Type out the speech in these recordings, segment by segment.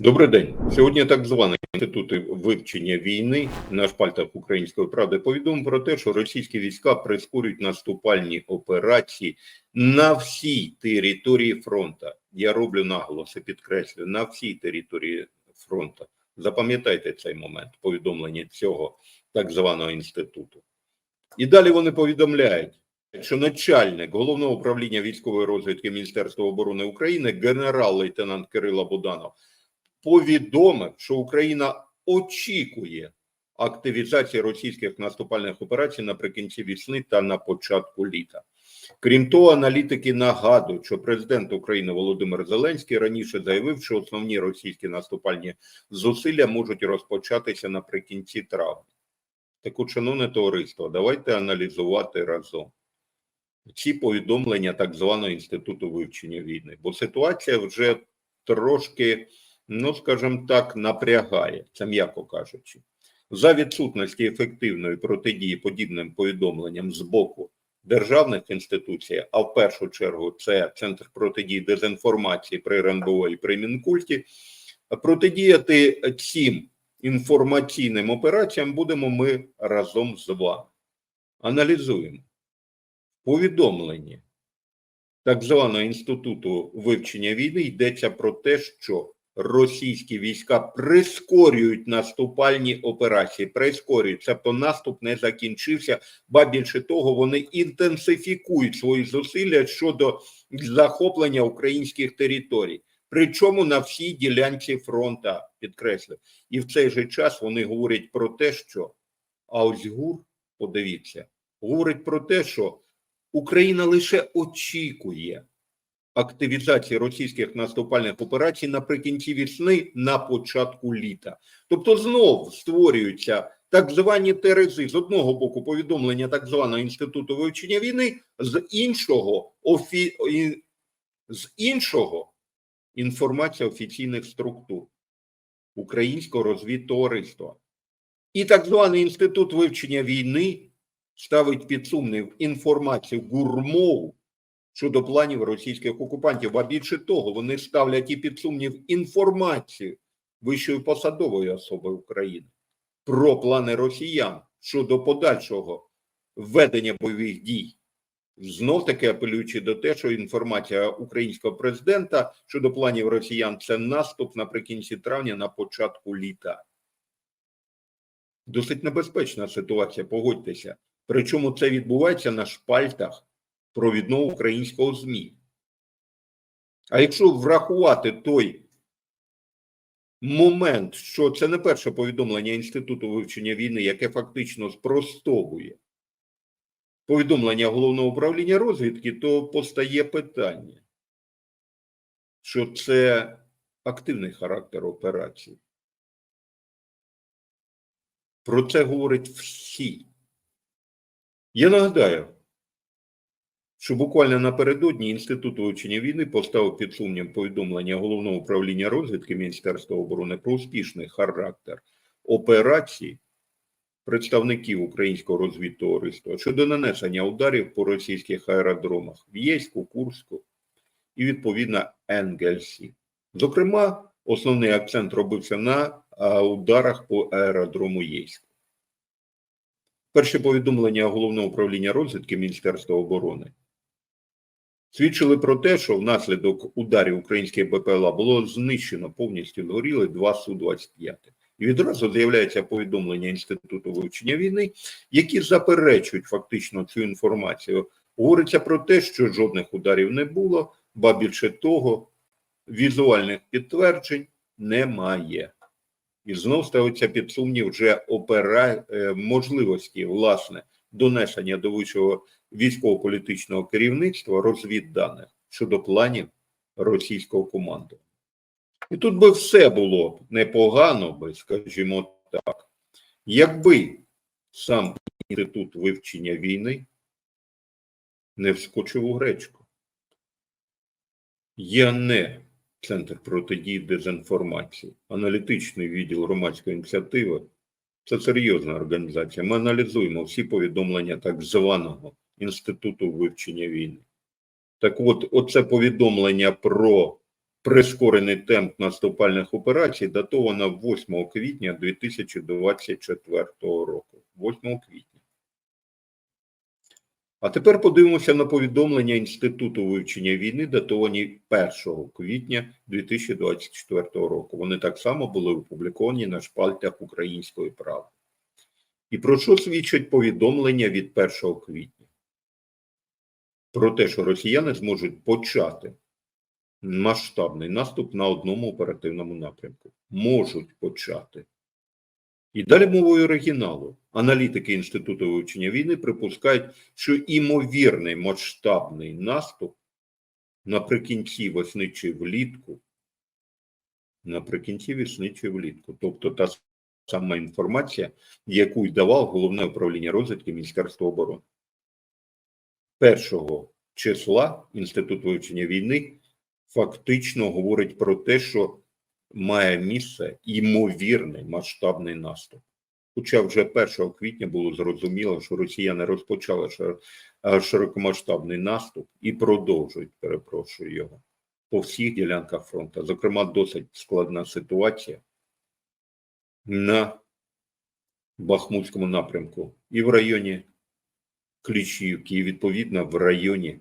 Добрий день. Сьогодні так званий інститут вивчення війни на шпальтах української правди повідомив про те, що російські війська прискорюють наступальні операції на всій території фронту. Я роблю наголоси, підкреслю на всій території фронту. Запам'ятайте цей момент повідомлення цього так званого інституту. І далі вони повідомляють, що начальник головного управління військової розвідки Міністерства оборони України генерал-лейтенант Кирило Буданов повідомив, що Україна очікує активізації російських наступальних операцій наприкінці весни та на початку літа. Крім того, аналітики нагадують, що президент України Володимир Зеленський раніше заявив, що основні російські наступальні зусилля можуть розпочатися наприкінці травня. Так от, шановне товариство, давайте аналізувати разом ці повідомлення так званого інституту вивчення війни, бо ситуація вже трошки ну скажімо так, напрягає, це м'яко кажучи, за відсутності ефективної протидії подібним повідомленням з боку державних інституцій, а в першу чергу це Центр протидії дезінформації при РНБО і при Мінкульті, протидіяти цим інформаційним операціям будемо ми разом з вами. Аналізуємо повідомлення так званого інституту вивчення війни йдеться про те, що російські війська прискорюють наступальні операції. Прискорюють, тобто наступ не закінчився, ба більше того, вони інтенсифікують свої зусилля щодо захоплення українських територій. Причому на всій ділянці фронта підкреслю. І в цей же час вони говорять про те, що а ось ГУР, подивіться, говорить про те, що Україна лише очікує активізації російських наступальних операцій наприкінці весни на початку літа. Тобто знов створюються так звані терези з одного боку повідомлення так званого інституту вивчення війни, з іншого офі... з іншого інформація офіційних структур українського розвідтовариства. І так званий інститут вивчення війни ставить під сумнів інформацію гурмову щодо планів російських окупантів. А більше того, вони ставлять і під сумнів інформацію вищої посадової особи України про плани росіян щодо подальшого введення бойових дій. Знов таки апелюючи до те, що інформація українського президента щодо планів росіян це наступ наприкінці травня на початку літа. Досить небезпечна ситуація, погодьтеся. Причому це відбувається на шпальтах провідного українського ЗМІ. А якщо врахувати той момент, що це не перше повідомлення Інституту вивчення війни, яке фактично спростовує повідомлення головного управління розвідки, то постає питання, що це активний характер операції. Про це говорять всі. Я нагадаю, що буквально напередодні Інститут вивчення війни поставив під сумнів повідомлення головного управління розвідки Міністерства оборони про успішний характер операції представників українського розвідтовариства щодо нанесення ударів по російських аеродромах в Єську, Курську і відповідно Енгельсі. Зокрема, основний акцент робився на ударах по аеродрому Єську. Перше повідомлення головного управління розвідки Міністерства оборони свідчили про те, що внаслідок ударів українських БПЛА було знищено повністю згоріли два Су-25. І відразу з'являється повідомлення Інституту вивчення війни, які заперечують фактично цю інформацію. Говориться про те, що жодних ударів не було, ба більше того, візуальних підтверджень немає. І знов ставиться під сумнів вже опера... можливості власне донесення до вищого військово-політичного керівництва розвідданих щодо планів російського командування. І тут би все було непогано, би, скажімо так, якби сам інститут вивчення війни не вскочив у гречку. Я не Центр протидії дезінформації, аналітичний відділ громадської ініціативи це серйозна організація. Ми аналізуємо всі повідомлення так званого Інституту вивчення війни. Так от, оце повідомлення про прискорений темп наступальних операцій датовано 8 квітня 2024 року. 8 квітня. А тепер подивимося на повідомлення Інституту вивчення війни, датовані 1 квітня 2024 року. Вони так само були опубліковані на шпальтах української правди. І про що свідчать повідомлення від 1 квітня? Про те, що росіяни зможуть почати масштабний наступ на одному оперативному напрямку. Можуть почати. І далі мовою оригіналу. Аналітики Інституту вивчення війни припускають, що імовірний масштабний наступ наприкінці весни чи влітку, наприкінці весни чи влітку, тобто та сама інформація, яку й давав головне управління розвідки Міністерства оборони. Першого числа Інститут вивчення війни фактично говорить про те, що має місце ймовірний масштабний наступ. Хоча вже 1 квітня було зрозуміло, що росіяни розпочали шир- е, широкомасштабний наступ і продовжують, перепрошую його, по всіх ділянках фронту. Зокрема, досить складна ситуація на Бахмутському напрямку і в районі Кліщівки, і відповідно в районі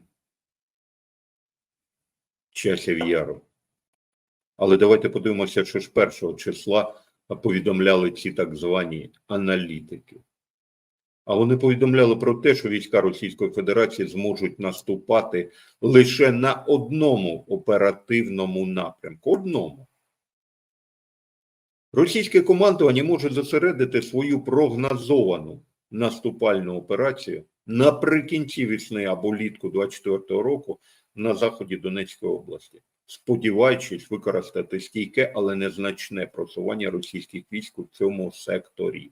Часів Яру. Але давайте подивимося, що ж першого числа повідомляли ці так звані аналітики. А вони повідомляли про те, що війська Російської Федерації зможуть наступати лише на одному оперативному напрямку. Одному. Російське командування може зосередити свою прогнозовану наступальну операцію наприкінці весни або літку 24 року на заході Донецької області, сподіваючись використати стійке, але незначне просування російських військ у цьому секторі.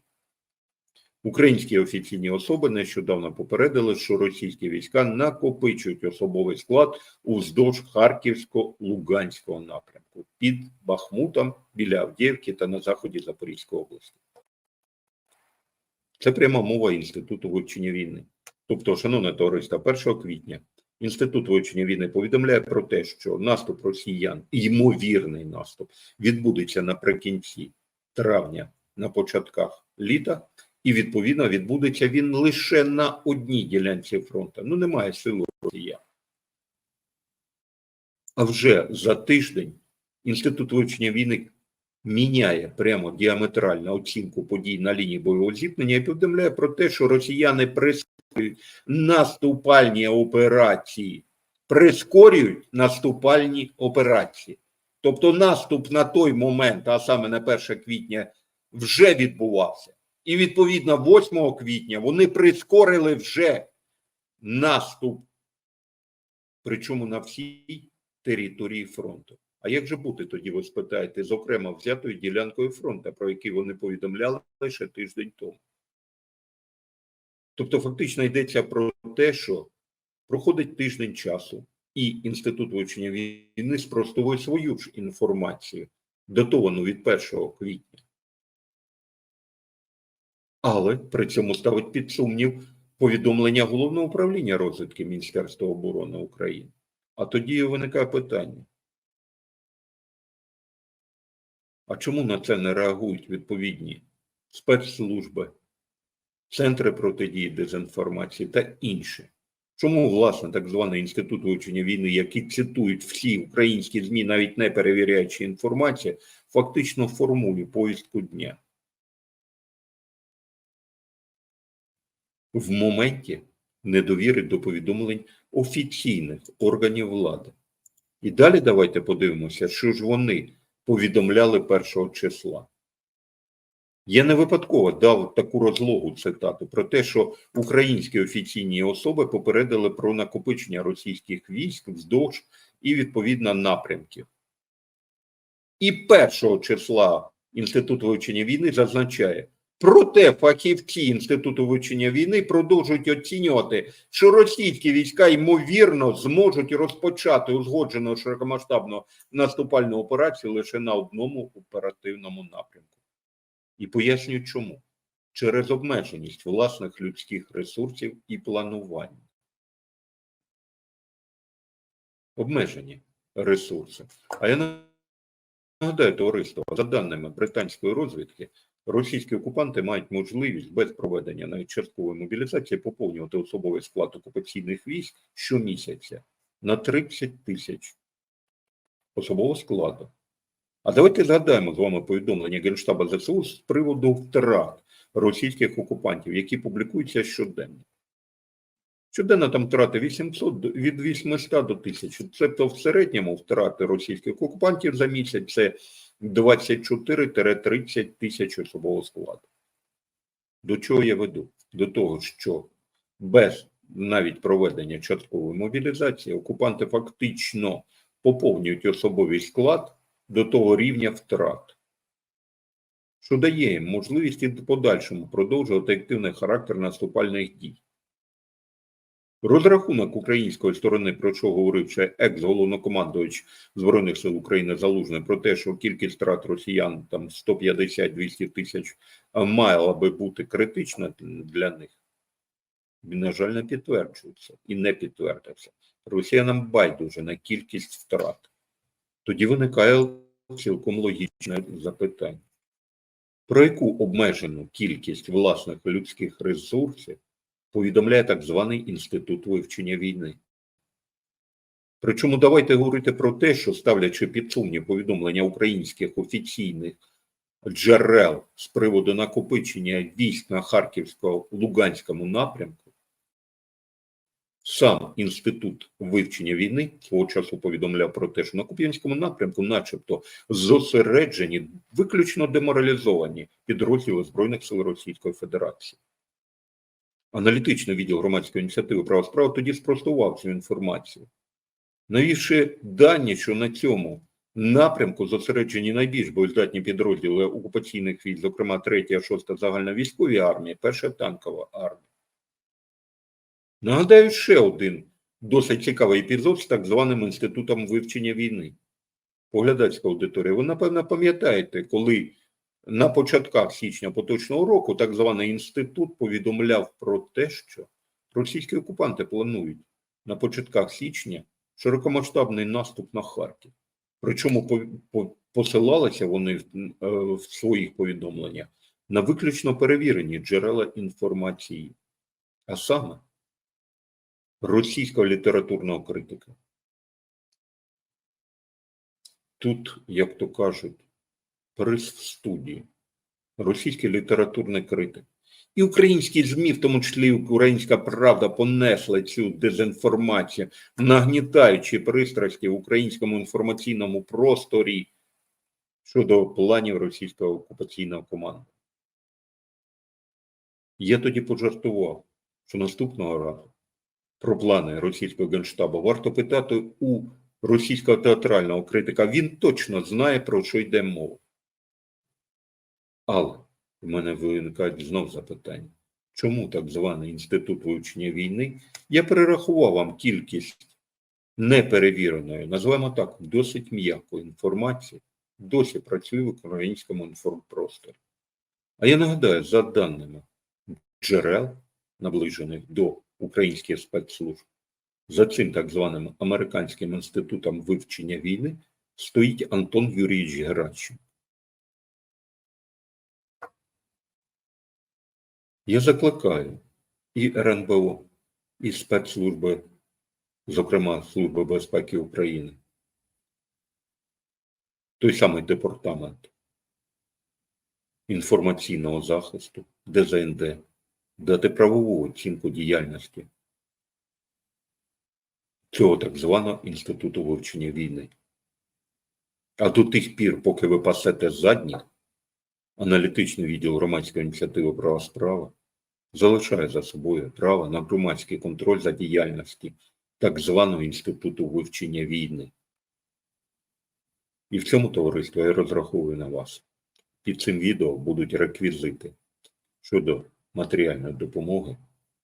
Українські офіційні особи нещодавно попередили, що російські війська накопичують особовий склад уздовж Харківсько-Луганського напрямку під Бахмутом біля Авдіївки та на заході Запорізької області. Це пряма мова Інституту вивчення війни. Тобто, шановне товариство, 1 квітня Інститут вивчення війни повідомляє про те, що наступ росіян, ймовірний наступ, відбудеться наприкінці травня, на початках літа, і відповідно відбудеться він лише на одній ділянці фронту. Ну, немає сили росіян. А вже за тиждень Інститут вивчення війни міняє прямо діаметрально оцінку подій на лінії бойового зіткнення і повідомляє про те, що росіяни прискорюють наступальні операції, прискорюють наступальні операції. Тобто наступ на той момент, а саме на 1 квітня, вже відбувався. І відповідно 8 квітня вони прискорили вже наступ, причому на всій території фронту. А як же бути тоді, ви спитаєте, з окремо взятою ділянкою фронту, про які вони повідомляли лише тиждень тому? Тобто, фактично йдеться про те, що проходить тиждень часу, і Інститут вивчення війни спростовує свою ж інформацію, датовану від 1 квітня. Але при цьому ставить під сумнів повідомлення головного управління розвідки Міністерства оборони України. А тоді виникає питання. А чому на це не реагують відповідні спецслужби, центри протидії дезінформації та інше? Чому, власне, так званий інститут вивчення війни, який цитують всі українські ЗМІ, навіть не перевіряючи інформацію, фактично формує повістку дня? В моменті недовіри до повідомлень офіційних органів влади. І далі давайте подивимося, що ж вони повідомляли першого числа. Я не випадково дав таку розлогу цитату про те, що українські офіційні особи попередили про накопичення російських військ вздовж і відповідно напрямків. І першого числа Інститут вивчення війни зазначає, проте фахівці Інституту вивчення війни продовжують оцінювати, що російські війська ймовірно зможуть розпочати узгоджену широкомасштабну наступальну операцію лише на одному оперативному напрямку. І пояснюю чому. Через обмеженість власних людських ресурсів і планування. Обмежені ресурси. А я нагадаю, товариство, за даними британської розвідки, російські окупанти мають можливість без проведення навіть часткової мобілізації поповнювати особовий склад окупаційних військ щомісяця на 30 тисяч особового складу. А давайте згадаємо з вами повідомлення Генштаба ЗСУ з приводу втрат російських окупантів, які публікуються щоденно. Щоденно там втрати 800, від 800 до 1000. Тобто в середньому втрати російських окупантів за місяць це 24-30 тисяч особового складу. До чого я веду? До того, що без навіть проведення часткової мобілізації окупанти фактично поповнюють особовий склад до того рівня втрат, що дає їм можливість і в подальшому продовжувати активний характер наступальних дій. Розрахунок української сторони, про що говорив ще екс-головнокомандувач Збройних сил України Залужний, про те, що кількість втрат росіян там 150-200 тисяч мала би бути критична для них, він, на жаль, не підтверджується і не підтвердився. Росіянам байдуже на кількість втрат. Тоді виникає цілком логічне запитання. Про яку обмежену кількість власних людських ресурсів повідомляє так званий інститут вивчення війни. Причому давайте говорити про те, що ставлячи під сумнів повідомлення українських офіційних джерел з приводу накопичення військ на Харківсько-Луганському напрямку, сам інститут вивчення війни свого часу повідомляв про те, що на Куп'янському напрямку, начебто, зосереджені виключно деморалізовані підрозділи Збройних сил Російської Федерації. Аналітичний відділ громадської ініціативи права справ тоді спростував цю інформацію, навівши дані, що на цьому напрямку зосереджені найбільш боєздатні підрозділи окупаційних військ, зокрема 3 6 загальновійськові армії, 1 танкова армія. Нагадаю ще один досить цікавий епізод з так званим інститутом вивчення війни. Поглядацька аудиторія. Ви, напевно, пам'ятаєте, коли на початках січня поточного року так званий інститут повідомляв про те, що російські окупанти планують на початках січня широкомасштабний наступ на Харків. Причому по, по, посилалися вони е, в своїх повідомленнях на виключно перевірені джерела інформації, а саме російського літературного критика. Тут, як то кажуть, в студії, російський літературний критик. І українські ЗМІ, в тому числі Українська Правда, понесли цю дезінформацію, нагнітаючи пристрасті в українському інформаційному просторі щодо планів російського окупаційного команди. Я тоді пожартував, що наступного разу про плани російського генштабу варто питати у російського театрального критика. Він точно знає, про що йде мова. Але в мене виникають знов запитання. Чому так званий інститут вивчення війни? Я перерахував вам кількість неперевіреної, називаємо так, досить м'якої інформації, досі працює в українському інформпросторі. А я нагадаю, за даними джерел, наближених до українських спецслужб, за цим так званим Американським інститутом вивчення війни стоїть Антон Юрійович Геращенко. Я закликаю і РНБО, і спецслужби, зокрема Служби безпеки України, той самий департамент інформаційного захисту, ДЗНД, дати правову оцінку діяльності цього так званого інституту вивчення війни. А до тих пір, поки ви пасете задніх, аналітичний відділ громадської ініціативи права справа залишає за собою право на громадський контроль за діяльності так званого інституту вивчення війни. І в цьому товаристві я розраховую на вас. Під цим відео будуть реквізити щодо матеріальної допомоги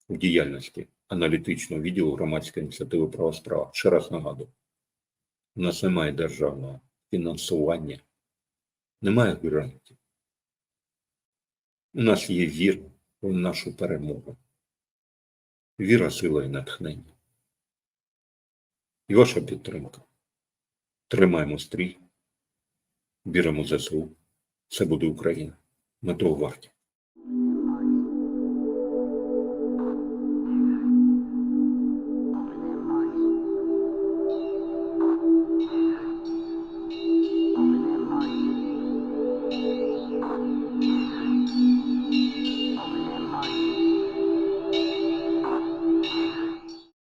у діяльності аналітичного відділу громадської ініціативи права справа. Ще раз нагадую, у нас немає державного фінансування, немає грантів. У нас є віра в нашу перемогу. Віра, сила і натхнення. І ваша підтримка. Тримаємо стрій, віримо в ЗСУ. Це буде Україна. Ми того варті.